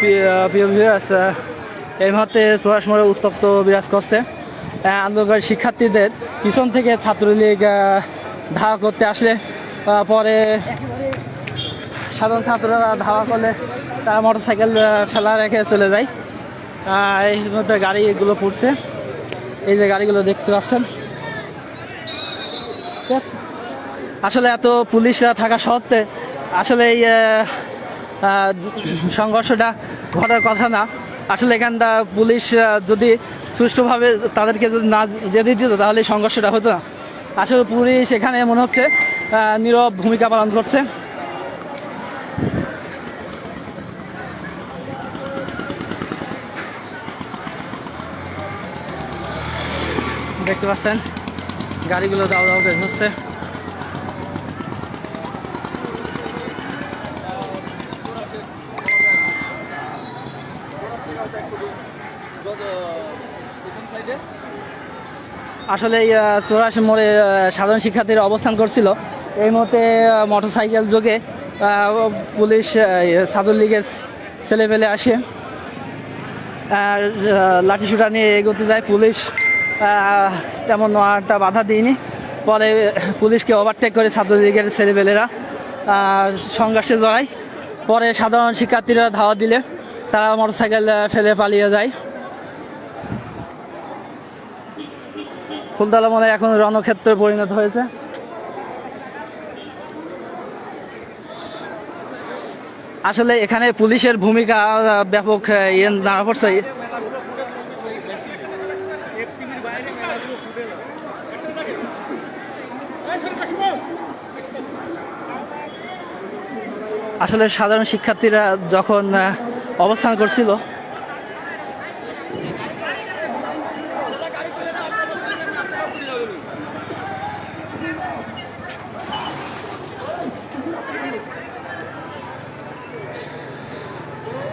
প্রিয় এই মুহূর্তে মোড়ে উত্তপ্ত বিরাজ করছে। আন্দোলনকারী শিক্ষার্থীদের পিছন থেকে ছাত্রলীগ ধাওয়া করতে আসলে পরে সাধারণ ছাত্ররা ধাওয়া করলে তারা মোটর সাইকেল ফেলা রেখে চলে যায়। এই মধ্যে গাড়িগুলো পড়ছে এই যে গাড়িগুলো দেখতে পাচ্ছেন আসলে এত পুলিশরা থাকা সত্ত্বে আসলে এই সংঘর্ষটা ঘটার কথা না। আসলে এখানটা পুলিশ যদি সুষ্ঠুভাবে তাদেরকে যদি না যেতে দিত, তাহলে সংঘর্ষটা হতো না। আসলে পুলিশ এখানে মনে হচ্ছে নীরব ভূমিকা পালন করছে। দেখতে পাচ্ছেন? গাড়িগুলো দাও দাও বের হচ্ছে। আসলে এই চৌরাশি মোড়ে সাধারণ শিক্ষার্থীরা অবস্থান করছিল। এই মুহূর্তে মোটর সাইকেল যোগে পুলিশ পুলিশ আহ, ছেলে ছেলেপেলে আসে। আর লাঠিসুটা নিয়ে এগোতে যায় পুলিশ। তেমন একটা বাধা দিইনি। পরে পুলিশকে ওভারটেক করে ছাত্রলীগের ছেলেপেলেরা সংঘর্ষে জড়ায়। পরে সাধারণ শিক্ষার্থীরা ধাওয়া দিলে, তারা মোটরসাইকেল ফেলে পালিয়ে যায়। ফুলতলা মনে এখন রণক্ষেত্রে পরিণত হয়েছে। আসলে এখানে পুলিশের ভূমিকা ব্যাপক ইয়ে দাঁড়া পড়ছে। আসলে সাধারণ শিক্ষার্থীরা যখন অবস্থান করছিল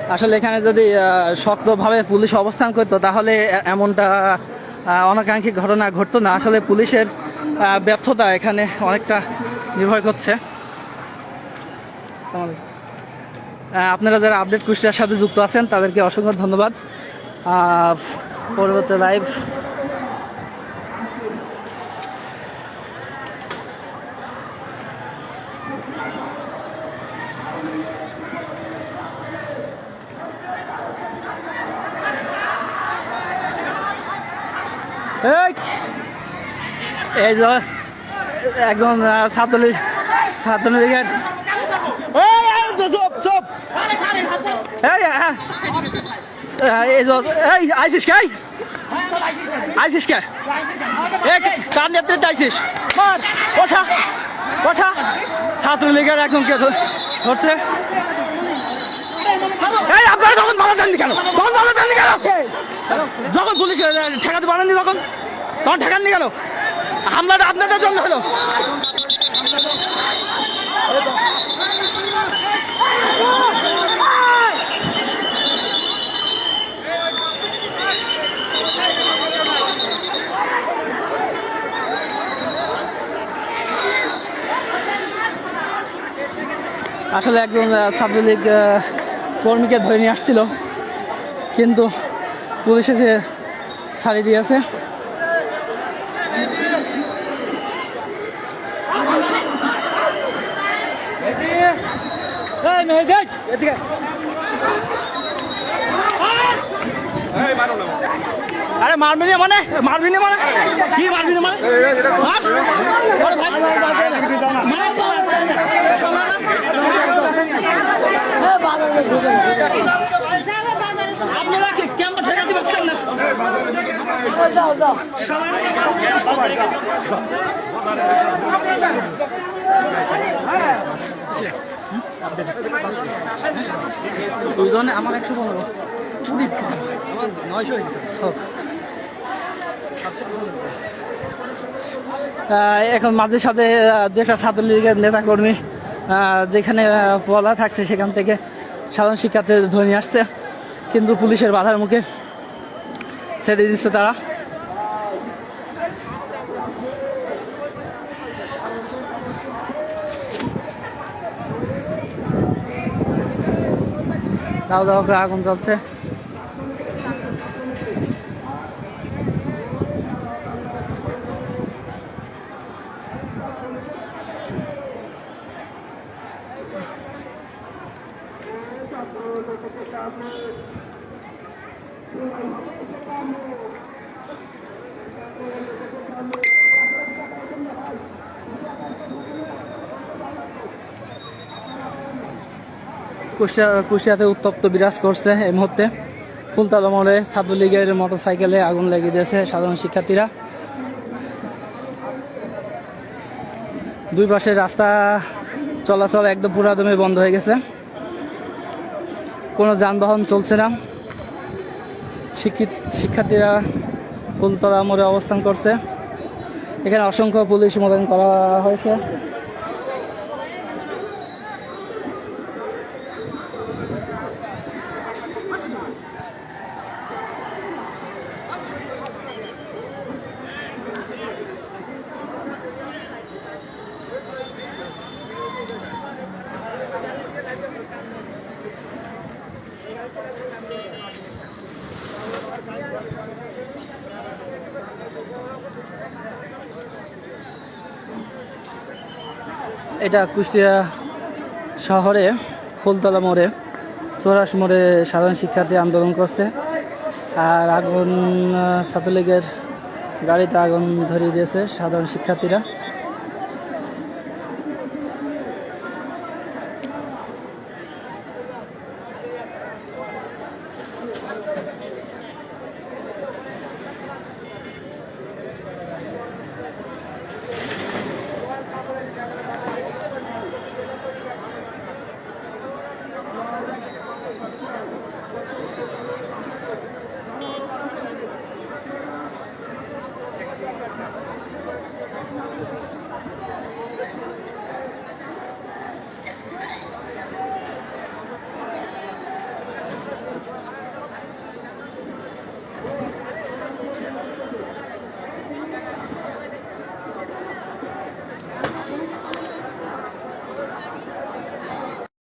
আসলে এখানে যদি শক্তভাবে পুলিশ অবস্থান করতো তাহলে এমনটা আহ, অনাকাঙ্ক্ষী ঘটনা ঘটতো না। আসলে পুলিশের ব্যর্থতা এখানে অনেকটা নির্ভর করছে। আপনারা যারা আপডেট কুষ্টিয়ার সাথে যুক্ত আছেন, তাদেরকে অসংখ্য ধন্যবাদ। পরবর্তী লাইভ এই! এই যে একজন ছাত্রলীগ, ছাত্রলীগের চুপ চুপ। এই আইসিস কে? আইসিস কে? আইসিস? মার ধরছে? এই, আপনারা তখন ভালো দেননি কেন? তখন ভালো দেননি কেন? যখন পুলিশ ঠেকাতে পারেননি তখন তখন ঠেকাননি কেন? হামলাটা আপনাদের জন্য হলো। আসলে একজন ছাত্রলীগ কর্মীকে ধরে নিয়ে আসছিল, কিন্তু পুলিশ এসে ছাড়ি দিয়েছে। এই মেহেদি, এদিকে। আরে মারবি না মানে? মারবি না মানে? কি মারবি না মানে। আপনারা কি ক্যাম্প ঠেকাতে পারছেন না? দুজনে আমার একশো পনেরো। নয়শো এখন মাঝে সাথে যেটা ছাত্রলীগের নেতাকর্মী যেখানে বলা থাকছে সেখান থেকে সাধারণ শিক্ষার্থী ধরে নিয়ে আসছে কিন্তু পুলিশের বাধার মুখে ছেড়ে দিচ্ছে তারা। দাও দাও করে আগুন জ্বলছে। কুষ্টিয়াতে উত্তপ্ত বিরাজ করছে এই মুহূর্তে। ফুলতলা মোড়ে ছাত্রলীগের মোটর সাইকেলে আগুন লেগে দিয়েছে সাধারণ শিক্ষার্থীরা। দুই পাশের রাস্তা চলাচল একদম পুরাদমে বন্ধ হয়ে গেছে। কোনো যানবাহন চলছে না। শিক্ষিত, শিক্ষার্থীরা ফুলতলা মোড়ে অবস্থান করছে। এখানে অসংখ্য পুলিশ মোতায়েন করা হয়েছে। এটা কুষ্টিয়া শহরে, ফুলতলা মোড়ে, চৌরাশ মোড়ে সাধারণ শিক্ষার্থী আন্দোলন করছে। আর আগুন ছাত্রলীগের গাড়িতে আগুন ধরিয়ে দিয়েছে সাধারণ শিক্ষার্থীরা।